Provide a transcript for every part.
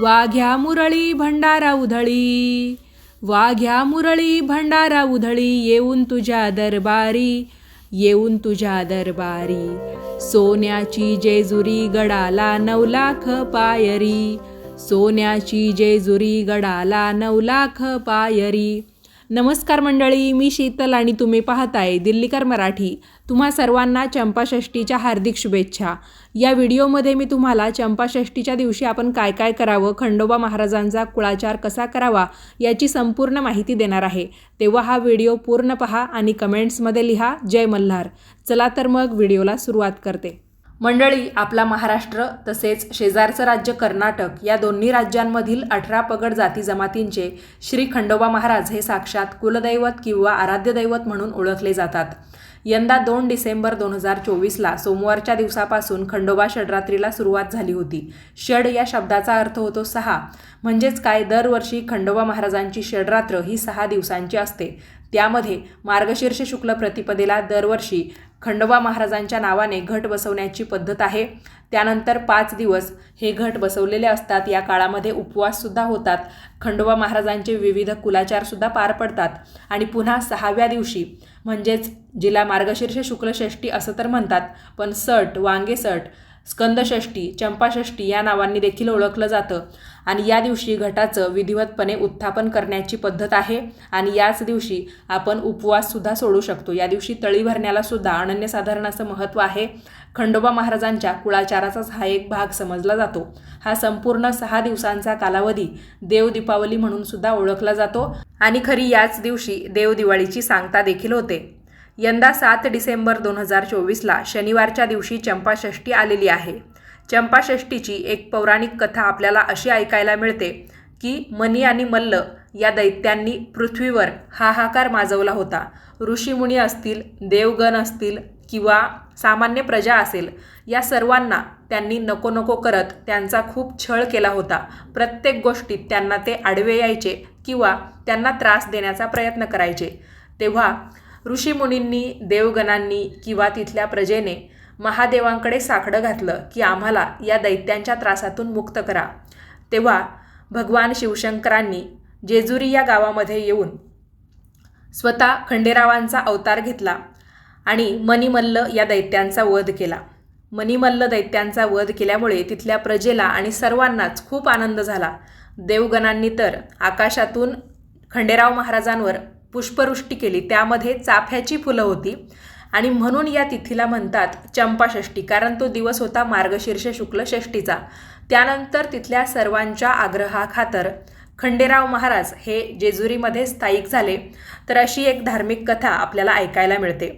वाघ्या मुरळी भंडारा उधळी वाघ्या मुरळी भंडारा उधळी येऊन तुझ्या दरबारी येऊन तुझ्या दरबारी सोन्याची जेजुरी गडाला नऊ लाख पायरी सोन्याची जेजुरी गडाला नऊ लाख पायरी नमस्कार मंडळी मी शीतल आणि तुम्ही पाहताय दिल्लीकर मराठी. तुम्हा सर्वांना चंपाषष्टीच्या हार्दिक शुभेच्छा. या व्हिडिओमध्ये मी तुम्हाला चंपाषष्टीच्या दिवशी आपण काय काय करावं खंडोबा महाराजांचा कुळाचार कसा करावा याची संपूर्ण माहिती देणार आहे. तेव्हा हा व्हिडिओ पूर्ण पहा आणि कमेंट्समध्ये लिहा जय मल्हार. चला तर मग व्हिडिओला सुरुवात करते. मंडळी आपला महाराष्ट्र तसेच शेजारचं राज्य कर्नाटक या दोन्ही राज्यांमधील अठरा पगड जाती जमातींचे श्री खंडोबा महाराज हे साक्षात कुलदैवत किंवा आराध्यदैवत म्हणून ओळखले जातात. यंदा दोन डिसेंबर दोन हजार चोवीसला सोमवारच्या दिवसापासून खंडोबा षडरात्रीला सुरुवात झाली होती. षड या शब्दाचा अर्थ होतो सहा. म्हणजेच काय? दरवर्षी खंडोबा महाराजांची षडरात्र ही सहा दिवसांची असते. त्यामध्ये मार्गशीर्ष शुक्ल प्रतिपदेला दरवर्षी खंडोबा महाराजांच्या नावाने घट बसवण्याची पद्धत आहे. त्यानंतर पाच दिवस हे घट बसवलेले असतात. या काळामध्ये उपवाससुद्धा होतात. खंडोबा महाराजांचे विविध कुलाचारसुद्धा पार पडतात. आणि पुन्हा सहाव्या दिवशी म्हणजेच जिला मार्गशीर्ष शुक्लषष्ठी असं तर म्हणतात पण सट वांगे सट स्कंदषष्ठी चंपाषष्ठी या नावांनी देखील ओळखलं जातं. आणि या दिवशी घटाचं विधिवतपणे उत्थापन करण्याची पद्धत आहे आणि याच दिवशी आपण उपवाससुद्धा सोडू शकतो. या दिवशी तळी भरण्यालासुद्धा अनन्यसाधारण असं महत्त्व आहे. खंडोबा महाराजांच्या कुळाचाराचाच हा एक भाग समजला जातो. हा संपूर्ण सहा दिवसांचा कालावधी देव दीपावली म्हणून सुद्धा ओळखला जातो. आणि खरी याच दिवशी देव दिवाळीची सांगता देखील होते. यंदा सात डिसेंबर दोन हजार चोवीसला शनिवारच्या दिवशी चंपाषष्ठी आलेली आहे. चंपाषष्ठीची एक पौराणिक कथा आपल्याला अशी ऐकायला मिळते की मनी आणि मल्ल या दैत्यांनी पृथ्वीवर हाहाकार माजवला होता. ऋषीमुनी असतील देवगण असतील किंवा सामान्य प्रजा असेल या सर्वांना त्यांनी नको नको करत त्यांचा खूप छळ केला होता. प्रत्येक गोष्टीत त्यांना ते आडवे यायचे किंवा त्यांना त्रास देण्याचा प्रयत्न करायचे. तेव्हा ऋषीमुनींनी देवगणांनी किंवा तिथल्या प्रजेने महादेवांकडे साकडं घातलं की आम्हाला या दैत्यांच्या त्रासातून मुक्त करा. तेव्हा भगवान शिवशंकरांनी जेजुरी या गावामध्ये येऊन स्वतः खंडेरावांचा अवतार घेतला आणि मणिमल्ल या दैत्यांचा वध केला. मणिमल्ल दैत्यांचा वध केल्यामुळे तिथल्या प्रजेला आणि सर्वांनाच खूप आनंद झाला. देवगणांनी तर आकाशातून खंडेराव महाराजांवर पुष्पवृष्टी केली. त्यामध्ये चाफ्याची फुलं होती आणि म्हणून या तिथीला म्हणतात चंपाषष्ठी कारण तो दिवस होता मार्गशीर्ष शुक्ल षष्टीचा त्यानंतर तिथल्या सर्वांच्या आग्रहाखातर खंडेराव महाराज हे जेजुरीमध्ये स्थायिक झाले. तर अशी एक धार्मिक कथा आपल्याला ऐकायला मिळते.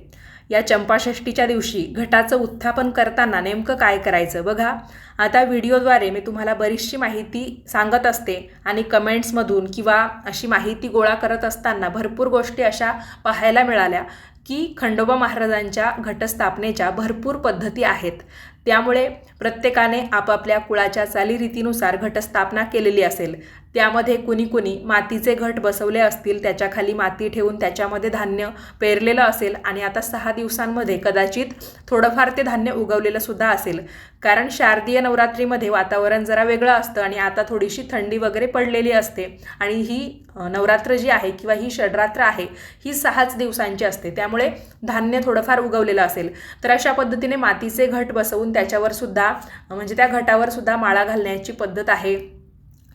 या चंपाषष्टीच्या दिवशी घटाचं उत्थापन करताना नेमकं काय करायचं बघा. आता व्हिडिओद्वारे मी तुम्हाला बरीचशी माहिती सांगत असते आणि कमेंट्समधून किंवा अशी माहिती गोळा करत असताना भरपूर गोष्टी अशा पाहायला मिळाल्या की खंडोबा महाराजांच्या घटस्थापनेच्या भरपूर पद्धती आहेत. त्यामुळे प्रत्येकाने आपापल्या कुळाच्या चालीरीतीनुसार घटस्थापना केलेली असेल. त्यामध्ये कुणी कुणी मातीचे घट बसवले असतील त्याच्याखाली माती ठेवून त्याच्यामध्ये धान्य पेरलेलं असेल आणि आता सहा दिवसांमध्ये कदाचित थोडंफार ते धान्य उगवलेलं सुद्धा असेल. कारण शारदीय नवरात्रीमध्ये वातावरण जरा वेगळं असतं आणि आता थोडीशी थंडी वगैरे पडलेली असते आणि ही नवरात्र जी आहे किंवा ही षडरात्र आहे ही सहाच दिवसांची असते. त्यामुळे धान्य थोडंफार उगवलेलं असेल. तर अशा पद्धतीने मातीचे घट बसवून त्याच्यावर सुद्धा म्हणजे त्या घटावर सुद्धा माळा घालण्याची पद्धत आहे.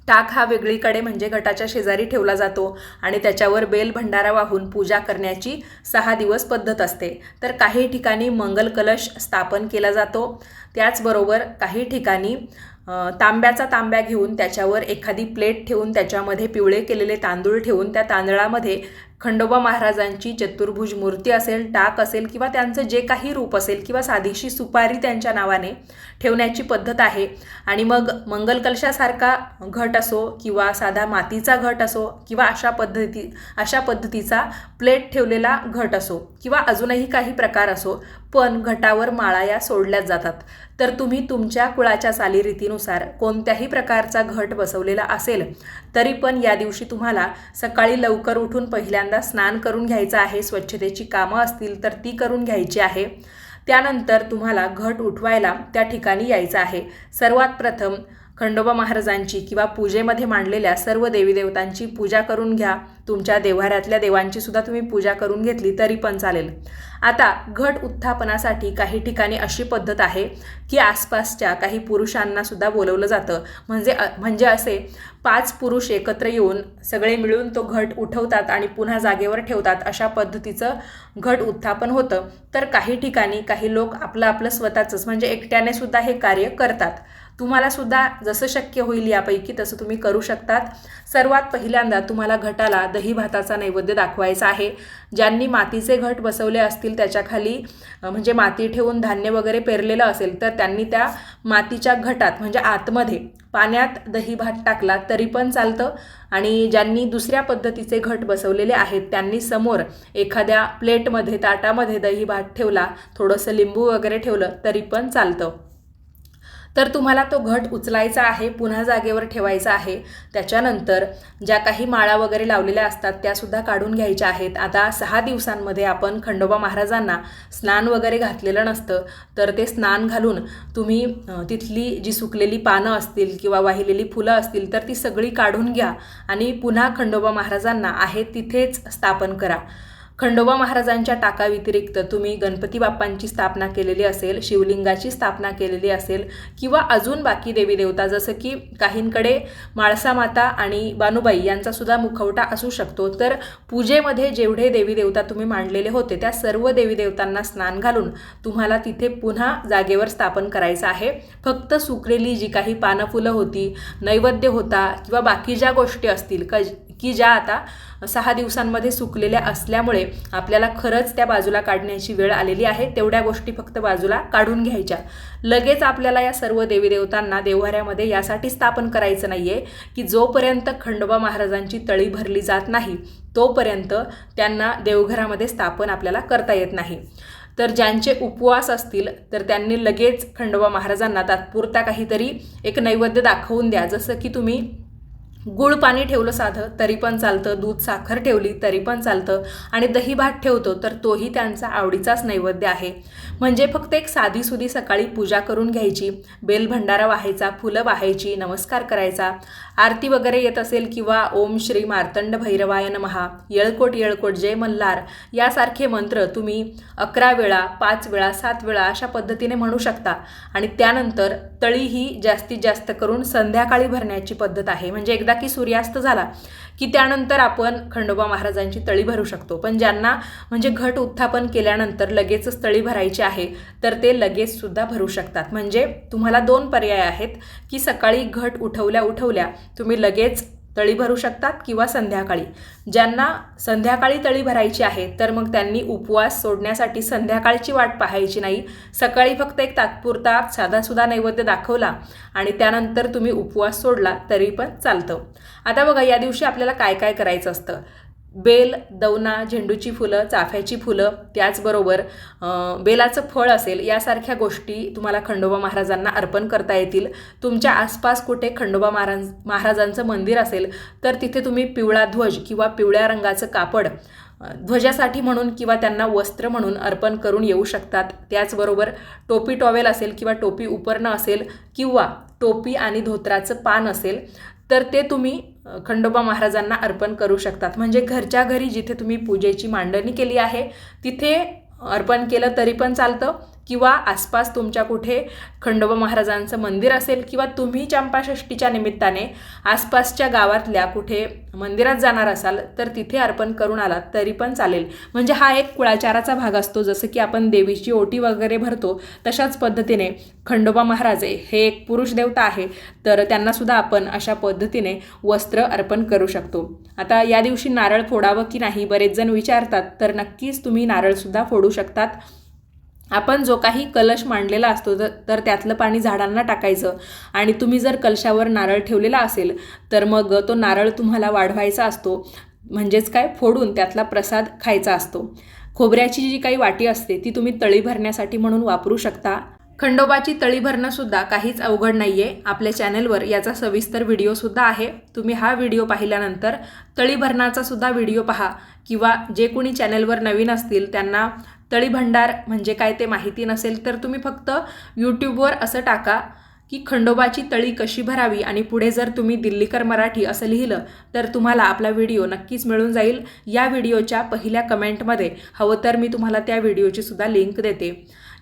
टाक हा वेगळीकडे म्हणजे घटाच्या शेजारी ठेवला जातो आणि त्याच्यावर बेल भंडारा वाहून पूजा करण्याची सहा दिवस पद्धत असते. तर काही ठिकाणी मंगल कलश स्थापन केला जातो. त्याचबरोबर काही ठिकाणी तांब्याचा तांब्या घेऊन त्याच्यावर एखादी प्लेट ठेवून त्याच्यामध्ये पिवळे केलेले तांदूळ ठेवून त्या तांदळामध्ये खंडोबा महाराजांची चतुर्भुज मूर्ती असेल टाक असेल किंवा त्यांचं जे काही रूप असेल किंवा साधीशी सुपारी त्यांच्या नावाने ठेवण्याची पद्धत आहे. आणि मग मंगलकलशासारखा घट असो किंवा साधा मातीचा घट असो किंवा अशा पद्धती अशा पद्धतीचा प्लेट ठेवलेला घट असो किंवा अजूनही काही प्रकार असो पण घटावर माळा या सोडल्याच जातात. तर तुम्ही तुमच्या कुळाच्या चालीरीतीनुसार कोणत्याही प्रकारचा घट बसवलेला असेल तरी पण या दिवशी तुम्हाला सकाळी लवकर उठून पहिल्यांदा स्नान करून घ्यायचं आहे स्वच्छतेची कामं असतील तर ती करून घ्यायची आहे. त्यानंतर तुम्हाला घट उठवायला त्या ठिकाणी यायचं आहे. सर्वात प्रथम खंडोबा महाराजांची किंवा पूजेमध्ये मांडलेल्या सर्व देवी देवतांची पूजा करून घ्या. तुमच्या देव्हाऱ्यातल्या देवांची सुद्धा तुम्ही पूजा करून घेतली तरी पण चालेल. आता घट उत्थापनासाठी काही ठिकाणी अशी पद्धत आहे की आसपासच्या काही पुरुषांना सुद्धा बोलवलं जातं. म्हणजे म्हणजे असे पाच पुरुष एकत्र येऊन सगळे मिळून तो घट उठवतात आणि पुन्हा जागेवर ठेवतात अशा पद्धतीचं घट उत्थापन होतं. तर काही ठिकाणी काही लोक आपलं आपलं स्वतःचंच म्हणजे एकट्याने सुद्धा हे कार्य करतात. तुम्हाला सुद्धा जसं शक्य होईल यापैकी तसं तुम्ही करू शकतात. सर्वात पहिल्यांदा तुम्हाला घटाला दही भाताचा नैवेद्य दाखवायचा आहे. ज्यांनी मातीचे घट बसवले असतील त्याच्याखाली म्हणजे माती ठेवून धान्य वगैरे पेरलेलं असेल तर त्यांनी त्या मातीच्या घटात म्हणजे आतमध्ये पाण्यात दही भात टाकला तरी पण चालतं. आणि ज्यांनी दुसऱ्या पद्धतीचे घट बसवलेले आहेत त्यांनी समोर एखाद्या प्लेटमध्ये ताटामध्ये दही भात ठेवला थोडंसं लिंबू वगैरे ठेवलं तरी पण चालतं. तर तुम्हाला तो घट उचलायचा आहे पुन्हा जागेवर ठेवायचा आहे. त्याच्यानंतर ज्या काही माळा वगैरे लावलेल्या असतात त्यासुद्धा काढून घ्यायच्या आहेत. आता सहा दिवसांमध्ये आपण खंडोबा महाराजांना स्नान वगैरे घातलेलं नसतं तर ते स्नान घालून तुम्ही तिथली जी सुकलेली पानं असतील किंवा वाहिलेली फुलं असतील तर ती सगळी काढून घ्या आणि पुन्हा खंडोबा महाराजांना आहे तिथेच स्थापन करा. खंडोबा महाराजांच्या टाकाव्यतिरिक्त तुम्ही गणपती बाप्पांची स्थापना केलेली असेल शिवलिंगाची स्थापना केलेली असेल किंवा अजून बाकी देवी देवता जसं की काहींकडे माळसा माता आणि बानुबाई यांचा सुद्धा मुखवटा असू शकतो. तर पूजेमध्ये जेवढे देवी देवता तुम्ही मांडलेले होते त्या सर्व देवी देवतांना स्नान घालून तुम्हाला तिथे पुन्हा जागेवर स्थापन करायचं आहे. फक्त सुकलेली जी काही पानफुलं होती नैवेद्य होता किंवा बाकी ज्या गोष्टी असतील क की ज्या आता सहा दिवसांमध्ये सुकलेल्या असल्यामुळे आपल्याला खरंच त्या बाजूला काढण्याची वेळ आलेली आहे. तेवढ्या गोष्टी फक्त बाजूला काढून घ्यायच्या. लगेच आपल्याला या सर्व देवी देवतांना देवहाऱ्यामध्ये यासाठी स्थापन करायचं नाही आहे की जोपर्यंत खंडोबा महाराजांची तळी भरली जात नाही तोपर्यंत त्यांना देवघरामध्ये स्थापन आपल्याला करता येत नाही. तर ज्यांचे उपवास असतील तर त्यांनी लगेच खंडोबा महाराजांना तात्पुरता काहीतरी एक नैवेद्य दाखवून द्या. जसं की तुम्ही गुळ पाणी ठेवलं साधं तरी पण चालतं. दूध साखर ठेवली तरी पण चालतं. आणि दही भात ठेवतो तर तोही त्यांचा आवडीचाच नैवेद्य आहे. म्हणजे फक्त एक साधीसुधी सकाळी पूजा करून घ्यायची. बेल भंडारा वाहायचा फुलं वाहायची नमस्कार करायचा. आरती वगैरे येत असेल किंवा ओम श्री मार्तंड भैरवाय नमहा येळकोट येळकोट जय मल्हार यासारखे मंत्र तुम्ही अकरा वेळा पाच वेळा सात वेळा अशा पद्धतीने म्हणू शकता. आणि त्यानंतर तळी ही जास्तीत जास्त करून संध्याकाळी भरण्याची पद्धत आहे. म्हणजे एकदा की सूर्यास्त झाला की त्यानंतर आपण खंडोबा महाराजांची तळी भरू शकतो. पण ज्यांना म्हणजे घट उत्थापन केल्यानंतर लगेचच तळी भरायची आहे तर ते लगेचसुद्धा भरू शकतात. म्हणजे तुम्हाला दोन पर्याय आहेत की सकाळी घट उठवल्या उठवल्या तुम्ही लगेच तळी भरू शकतात किंवा संध्याकाळी. ज्यांना संध्याकाळी तळी भरायची आहे तर मग त्यांनी उपवास सोडण्यासाठी संध्याकाळची वाट पाहायची नाही. सकाळी फक्त एक तात्पुरता साधासुधा नैवेद्य दाखवला आणि त्यानंतर तुम्ही उपवास सोडला तरी पण चालतं. आता बघा या दिवशी आपल्याला काय काय करायचं असतं? बेल दवना झेंडूची फुलं चाफ्याची फुलं त्याचबरोबर बेलाचं फळ असेल यासारख्या गोष्टी तुम्हाला खंडोबा महाराजांना अर्पण करता येतील. तुमच्या आसपास कुठे खंडोबा महाराज महाराजांचं मंदिर असेल तर तिथे तुम्ही पिवळा ध्वज किंवा पिवळ्या रंगाचं कापड ध्वजासाठी म्हणून किंवा त्यांना वस्त्र म्हणून अर्पण करून येऊ शकतात. त्याचबरोबर टोपी टॉवेल असेल किंवा टोपी उपरणं असेल किंवा टोपी आणि धोत्राचं पान असेल तर ते तुम्ही खंडोबा महाराजांना अर्पण करू शकतात. म्हणजे घरच्या घरी जिथे तुम्ही पूजेची मांडणी केली आहे तिथे अर्पण केलं तरी पण चालतं. किंवा आसपास तुमच्या कुठे खंडोबा महाराजांचं मंदिर असेल किंवा तुम्ही चंपाषष्टीच्या निमित्ताने आसपासच्या गावातल्या कुठे मंदिरात जाणार असाल तर तिथे अर्पण करून आलात तरी पण चालेल. म्हणजे हा एक कुळाचाराचा भाग असतो जसं की आपण देवीची ओटी वगैरे भरतो तशाच पद्धतीने खंडोबा महाराज हे एक पुरुष देवता आहे तर त्यांनासुद्धा आपण अशा पद्धतीने वस्त्र अर्पण करू शकतो. आता या दिवशी नारळ फोडावं की नाही बरेच जण विचारतात तर नक्कीच तुम्ही नारळसुद्धा फोडू शकतात. आपण जो काही कलश मांडलेला असतो तर त्यातलं पाणी झाडांना टाकायचं. आणि तुम्ही जर कलशावर नारळ ठेवलेला असेल तर मग तो नारळ तुम्हाला वाढवायचा असतो. म्हणजेच काय? फोडून त्यातला प्रसाद खायचा असतो. खोबऱ्याची जी काही वाटी असते ती तुम्ही तळी भरण्यासाठी म्हणून वापरू शकता. खंडोबाची तळी भरणंसुद्धा काहीच अवघड नाही आहे आपल्या चॅनलवर याचा सविस्तर व्हिडिओसुद्धा आहे. तुम्ही हा व्हिडिओ पाहिल्यानंतर तळी भरणाचासुद्धा व्हिडिओ पहा. किंवा जे कोणी चॅनलवर नवीन असतील त्यांना तळी भंडार म्हणजे काय ते माहिती नसेल तर तुम्ही फक्त यूट्यूबवर असं टाका की खंडोबाची तळी कशी भरावी आणि पुढे जर तुम्ही दिल्लीकर मराठी असं लिहिलं तर तुम्हाला आपला व्हिडिओ नक्कीच मिळून जाईल. या व्हिडिओच्या पहिल्या कमेंटमध्ये हवं तर मी तुम्हाला त्या व्हिडिओची सुद्धा लिंक देते.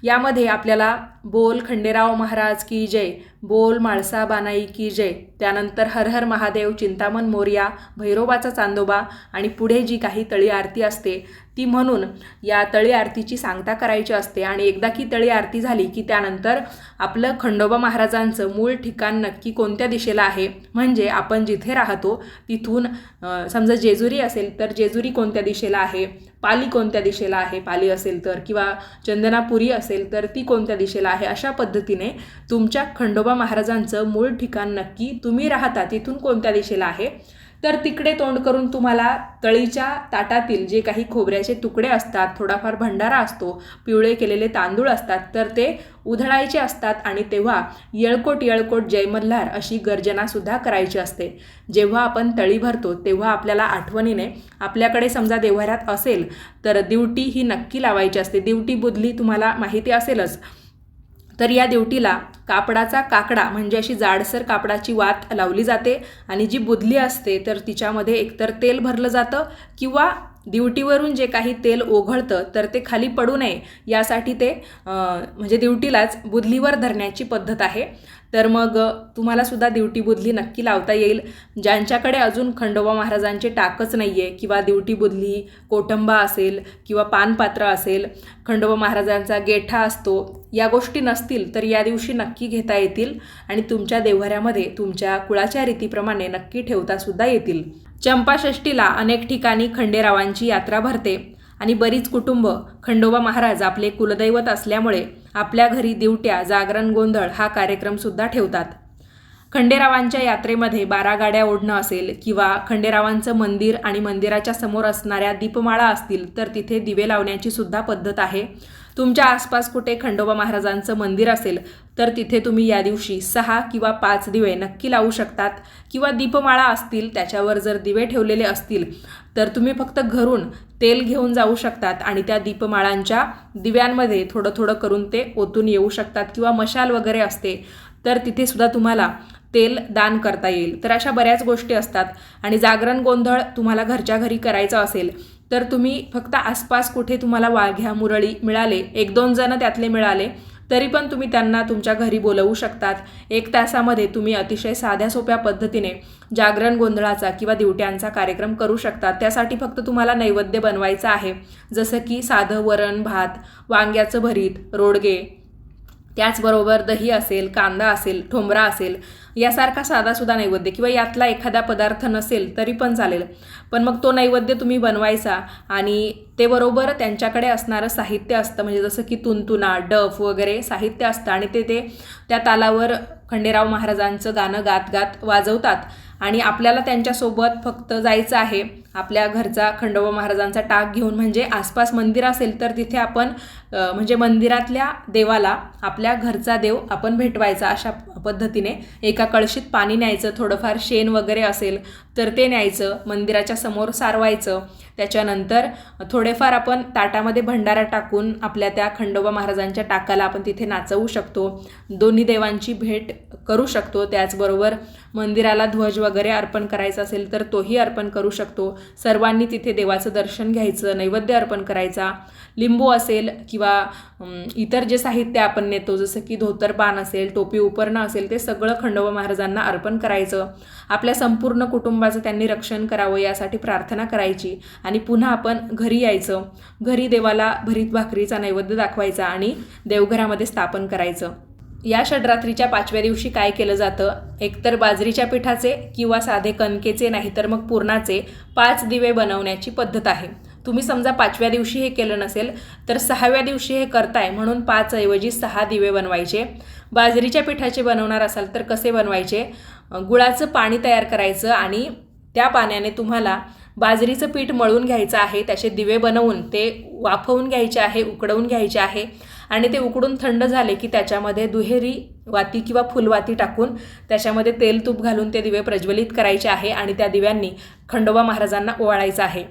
यामध्ये आपल्याला बोल खंडेराव महाराज की जय बोल माळसा बानाई की जय त्यानंतर हर हर महादेव चिंतामण मोर्या भैरोबाचा चांदोबा आणि पुढे जी काही तळी आरती असते ती म्हणून या तळी आरतीची सांगता करायची असते. आणि एकदा की तळी आरती झाली की त्यानंतर आपलं खंडोबा महाराजांचं मूळ ठिकाण नक्की कोणत्या दिशेला आहे? म्हणजे आपण जिथे राहतो तिथून समजा जेजुरी असेल तर जेजुरी कोणत्या दिशेला आहे? पाली कोणत्या दिशेला आहे? पाली असेल तर किंवा चंदनापुरी असेल तर ती कोणत्या दिशेला आहे? अशा पद्धतीने तुमच्या खंडोबा महाराजांचं मूळ ठिकाण नक्की तुम्ही राहता तिथून कोणत्या दिशेला आहे? तर तिकडे तोंड करून तुम्हाला तळीच्या ताटातील जे काही खोबऱ्याचे तुकडे असतात थोडाफार भंडारा असतो पिवळे केलेले तांदूळ असतात तर ते उधळायचे असतात आणि तेव्हा येळकोट येळकोट जयमल्हार अशी गर्जनासुद्धा करायची असते. जेव्हा आपण तळी भरतो तेव्हा आपल्याला आठवणीने आपल्याकडे समजा देव्हाऱ्यात असेल तर दिवटी ही नक्की लावायची असते. दिवटी बुदली तुम्हाला माहिती असेलच. तर या दिवटीला कापडाचा काकडा म्हणजे अशी जाडसर कापडाची वात लावली जाते आणि जी बुदली असते तर तिच्यामध्ये एकतर तेल भरलं जातं किंवा दिवटीवरून जे काही तेल ओघळतं तर ते खाली पडू नये. यासाठी ते म्हणजे दिवटीलाच बुदलीवर धरण्याची पद्धत आहे. तर मग तुम्हाला सुद्धा दिवटी बुदली नक्की लावता येईल. ज्यांच्याकडे अजून खंडोबा महाराजांचे टाकच नाही आहे किंवा दिवटी बुदली कोटंबा असेल किंवा पानपात्र असेल खंडोबा महाराजांचा गेठा असतो या गोष्टी नसतील तर या दिवशी नक्की घेता येतील आणि तुमच्या देवऱ्यामध्ये तुमच्या कुळाच्या रीतीप्रमाणे नक्की ठेवता सुद्धा येतील. चंपाषष्टीला अनेक ठिकाणी खंडेरावांची यात्रा भरते आणि बरीच कुटुंब खंडोबा महाराज आपले कुलदैवत असल्यामुळे आपल्या घरी दिवट्या जागरण गोंधळ हा कार्यक्रमसुद्धा ठेवतात. खंडेरावांच्या यात्रेमध्ये बारा गाड्या ओढणं असेल किंवा खंडेरावांचं मंदिर आणि मंदिराच्या समोर असणाऱ्या दीपमाळा असतील तर तिथे दिवे लावण्याची सुद्धा पद्धत आहे. तुमच्या आसपास कुठे खंडोबा महाराजांचं मंदिर असेल तर तिथे तुम्ही या दिवशी सहा किंवा पाच दिवे नक्की लावू शकतात. किंवा दीपमाळा असतील त्याच्यावर जर दिवे ठेवलेले असतील तर तुम्ही फक्त घरून तेल घेऊन जाऊ शकतात आणि त्या दीपमाळांच्या दिव्यांमध्ये थोडं थोडं करून ते ओतून येऊ शकतात किंवा मशाल वगैरे असते तर तिथे सुद्धा तुम्हाला तेल दान करता येईल. तर अशा बऱ्याच गोष्टी असतात आणि जागरण गोंधळ तुम्हाला घरच्या घरी करायचं असेल तर तुम्ही फक्त आसपास कुठे तुम्हाला वाघ्या मुरळी मिळाले एक दोन जण त्यातले मिळाले तरी पण तुम्ही त्यांना तुमच्या घरी बोलवू शकतात. एक तासामध्ये तुम्ही अतिशय साध्या सोप्या पद्धतीने जागरण गोंधळाचा किंवा दिवट्यांचा कार्यक्रम करू शकतात. त्यासाठी फक्त तुम्हाला नैवेद्य बनवायचं आहे. जसं की साधं वरण भात वांग्याचं भरीत रोडगे त्याचबरोबर दही असेल कांदा असेल ठोंबरा असेल यासारखा साधासुद्धा नैवेद्य किंवा यातला एखादा पदार्थ नसेल तरी पण चालेल. पण मग तो नैवेद्य तुम्ही बनवायचा आणि ते बरोबर त्यांच्याकडे असणारं साहित्य असतं. म्हणजे जसं की तुंतुना डफ वगैरे साहित्य असतं आणि ते ते त्या तालावर खंडेराव महाराजांचं गाणं गात गात वाजवतात. आणि आपल्याला त्यांच्यासोबत फक्त जायचं आहे आपल्या घरचा खंडोबा महाराजांचा टाक घेऊन म्हणजे आसपास मंदिर असेल तर तिथे आपण म्हणजे मंदिरातल्या देवाला आपल्या घरचा देव आपण भेटवायचा अशा पद्धतीने. एका कळशीत पाणी न्यायचं थोडंफार शेण वगैरे असेल तर ते न्यायचं मंदिराच्या समोर सारवायचं. त्याच्यानंतर थोडेफार आपण ताटामध्ये भंडारा टाकून आपल्या त्या खंडोबा महाराजांच्या टाकाला आपण तिथे नाचवू शकतो. दोन्ही देवांची भेट करू शकतो. त्याचबरोबर मंदिराला ध्वज वगैरे अर्पण करायचा असेल तर तोही अर्पण करू शकतो. सर्वांनी तिथे देवाचं दर्शन घ्यायचं नैवेद्य अर्पण करायचा. लिंबू असेल किंवा इतर जे साहित्य आपण नेतो जसं की धोतरपान असेल टोपी उपरणं असेल ते सगळं खंडोबा महाराजांना अर्पण करायचं. आपल्या संपूर्ण कुटुंबाचं त्यांनी रक्षण करावं यासाठी प्रार्थना करायची आणि पुन्हा आपण घरी यायचं. घरी देवाला भरीत भाकरीचा नैवेद्य दाखवायचा आणि देवघरामध्ये स्थापन करायचं. या षडरात्रीच्या पाचव्या दिवशी काय केलं जातं? एकतर बाजरीच्या पिठाचे किंवा साधे कणकेचे नाही तर मग पूर्णाचे पाच दिवे बनवण्याची पद्धत आहे. तुम्ही समजा पाचव्या दिवशी हे केलं नसेल तर सहाव्या दिवशी हे करताय म्हणून पाचऐवजी सहा दिवे बनवायचे. बाजरीच्या पिठाचे बनवणार असाल तर कसे बनवायचे? गुळाचं पाणी तयार करायचं आणि त्या पाण्याने तुम्हाला बाजरीचं पीठ मळून घ्यायचं आहे त्याचे दिवे बनवून ते वाफवून घ्यायचे आहे उकडवून घ्यायचे आहे आणि ते उकडून थंड झाले की त्याच्यामध्ये दुहेरी वाती किंवा फुलवाती टाकून त्याच्यामध्ये तेल तूप घालून ते दिवे प्रज्वलित करायचे आहे आणि त्या दिव्यांनी खंडोबा महाराजांना ओवाळायचं आहे.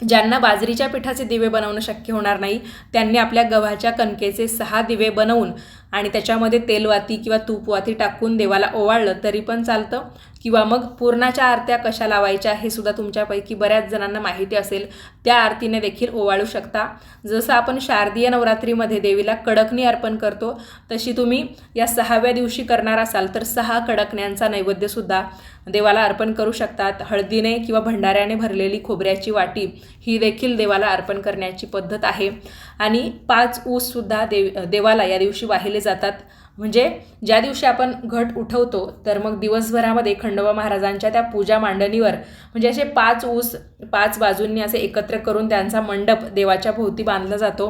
ज्यांना बाजरीच्या पिठाचे दिवे बनवणं शक्य होणार नाही त्यांनी आपल्या गव्हाच्या कणकेचे सहा दिवे बनवून आणि त्याच्यामध्ये तेलवाती किंवा तूपवाती टाकून देवाला ओवाळलं तरी पण चालतं. किंवा मग पूर्णाच्या आरत्या कशा लावायच्या हे सुद्धा तुमच्यापैकी बऱ्याच जणांना माहिती असेल. त्या आरतीने देखील ओवाळू शकता. जसं आपण शारदीय नवरात्रीमध्ये देवीला कडकणी अर्पण करतो तशी तुम्ही या सहाव्या दिवशी करणार असाल तर सहा कडकण्यांचा नैवेद्यसुद्धा देवाला अर्पण करू शकतात. हळदीने किंवा भंडाऱ्याने भरलेली खोबऱ्याची वाटी ही देखील देवाला अर्पण करण्याची पद्धत आहे. आणि पाच ऊससुद्धा देव देवाला या दिवशी वाहिले जातात. म्हणजे ज्या दिवशी आपण घट उठवतो तर मग दिवसभरामध्ये खंडोबा महाराजांच्या त्या पूजा मांडणीवर म्हणजे असे पाच ऊस पाच बाजूंनी असे एकत्र करून त्यांचा मंडप देवाच्या भोवती बांधला जातो.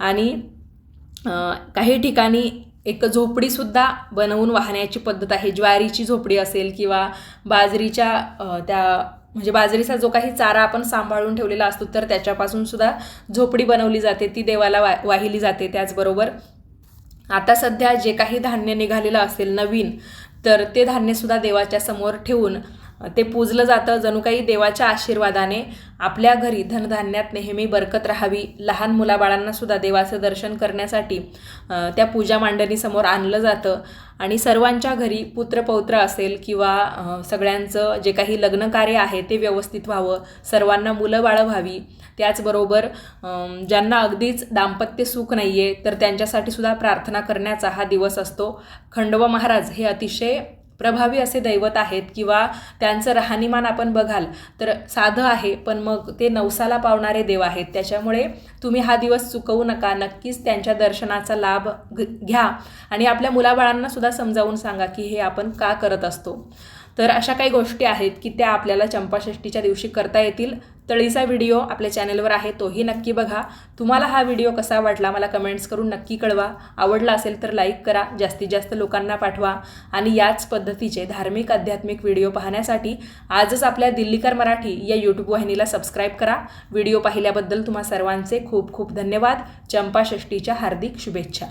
आणि काही ठिकाणी एक झोपडीसुद्धा बनवून वाहण्याची पद्धत आहे. ज्वारीची झोपडी असेल किंवा बाजरीच्या त्या म्हणजे बाजरीचा जो काही चारा आपण सांभाळून ठेवलेला असतो तर त्याच्यापासून सुद्धा झोपडी बनवली जाते. ती देवाला वा वाहिली जाते त्याचबरोबर. आता सध्या जे काही धान्य निघालेलं असेल नवीन तर ते धान्यसुद्धा देवाच्या समोर ठेवून ते पूजलं जातं. जणू काही देवाच्या आशीर्वादाने आपल्या घरी धनधान्यात नेहमी बरकत राहावी. लहान मुलाबाळांना सुद्धा देवाचं दर्शन करण्यासाठी त्या पूजा मांडणीसमोर आणलं जातं. आणि सर्वांच्या घरी पुत्रपौत्र असेल किंवा सगळ्यांचं जे काही लग्नकार्य आहे ते व्यवस्थित व्हावं. सर्वांना मुलं बाळं व्हावी. त्याचबरोबर ज्यांना अगदीच दाम्पत्य सुख नाही आहे तर त्यांच्यासाठी सुद्धा प्रार्थना करण्याचा हा दिवस असतो. खंडोबा महाराज हे अतिशय प्रभावी असे दैवत आहेत किंवा त्यांचं राहणीमान आपण बघाल तर साधं आहे पण मग ते नवसाला पावणारे देव आहेत. त्याच्यामुळे तुम्ही हा दिवस चुकवू नका. नक्कीच त्यांच्या दर्शनाचा लाभ घ- घ्या. आणि आपल्या मुलाबाळांना सुद्धा समजावून सांगा की हे आपण का करत असतो. तर अशा काही गोष्टी आहेत की त्या आपल्याला चंपाषष्टीच्या दिवशी करता येतील. तळीचा व्हिडिओ आपल्या चॅनलवर आहे तोही नक्की बघा. तुम्हाला हा व्हिडिओ कसा वाटला मला कमेंट्स करून नक्की कळवा. आवडला असेल तर लाईक करा जास्तीत जास्त लोकांना पाठवा. आणि याच पद्धतीचे धार्मिक आध्यात्मिक व्हिडिओ पाहण्यासाठी आजच आपल्या दिल्लीकर मराठी या यूट्यूब वाहिनीला सबस्क्राईब करा. व्हिडिओ पाहिल्याबद्दल तुम्हा सर्वांचे खूप खूप धन्यवाद. चंपाषष्टीच्या हार्दिक शुभेच्छा.